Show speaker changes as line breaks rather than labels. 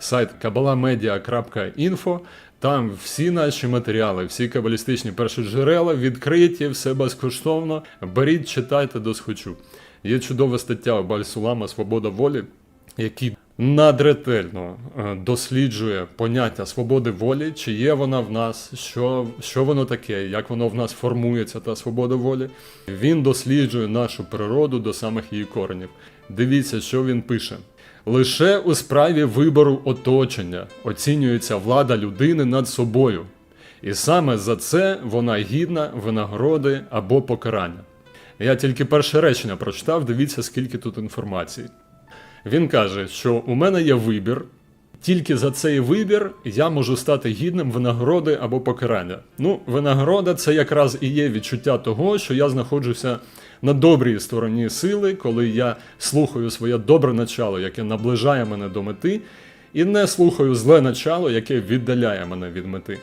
сайт kabalamedia.info. Там всі наші матеріали, всі кабалістичні першоджерела відкриті, все безкоштовно. Беріть, читайте до схочу. Є чудова стаття Бальсулама Свобода волі, який надретельно е, досліджує поняття свободи волі, чи є вона в нас, що, що воно таке, як воно в нас формується, та свобода волі. Він досліджує нашу природу до самих її коренів. Дивіться, що він пише. Лише у справі вибору оточення оцінюється влада людини над собою, і саме за це вона гідна винагороди або покарання. Я тільки перше речення прочитав, дивіться, скільки тут інформації. Він каже, що у мене є вибір. Тільки за цей вибір я можу стати гідним винагороди або покарання. Ну, винагорода це якраз і є відчуття того, що я знаходжуся на добрій стороні сили, коли я слухаю своє добре начало, яке наближає мене до мети, і не слухаю зле начало, яке віддаляє мене від мети.